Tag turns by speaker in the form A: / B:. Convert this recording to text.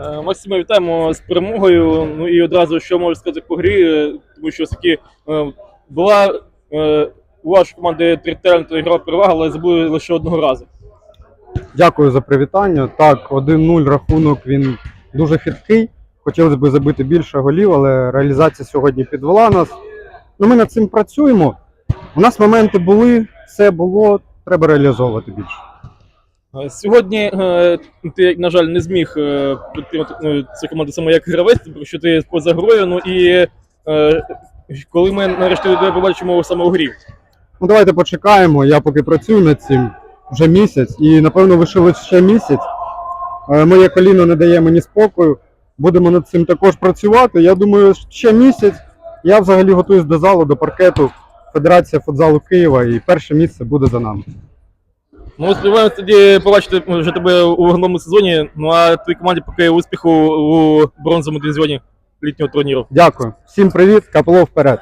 A: Е, Максиме, вітаємо з перемогою. Ну і одразу що можу сказати по грі, е, тому що все-таки е, була у вашої команди територіальна ігрова перевага, але забули лише одного разу.
B: Дякую за привітання. Так, 1-0 рахунок він дуже хиткий. Хотілося б забити більше голів, але реалізація сьогодні підвела нас. Ну, ми над цим працюємо. У нас моменти були, все було, треба реалізовувати більше.
A: Сьогодні е, ти, на жаль, не зміг е, підтримати ну, цю команду саме як гравець, тому що ти поза грою. Ну і е, коли ми нарешті тебе побачимо саме у грі.
B: Ну, давайте почекаємо. Я поки працюю над цим вже місяць, і напевно лишилось ще місяць. Моє коліно не дає мені спокою. Будемо над цим також працювати. Я думаю, ще місяць. Я взагалі готуюсь до залу, до паркету. Федерація футзалу Києва, і перше місце буде за нами.
A: Ну, сподіваємось тоді побачити вже тебе у головному сезоні. Ну а твоїй команді поки успіху у бронзовому дивізіоні літнього турніру.
B: Дякую. Всім привіт, капло вперед.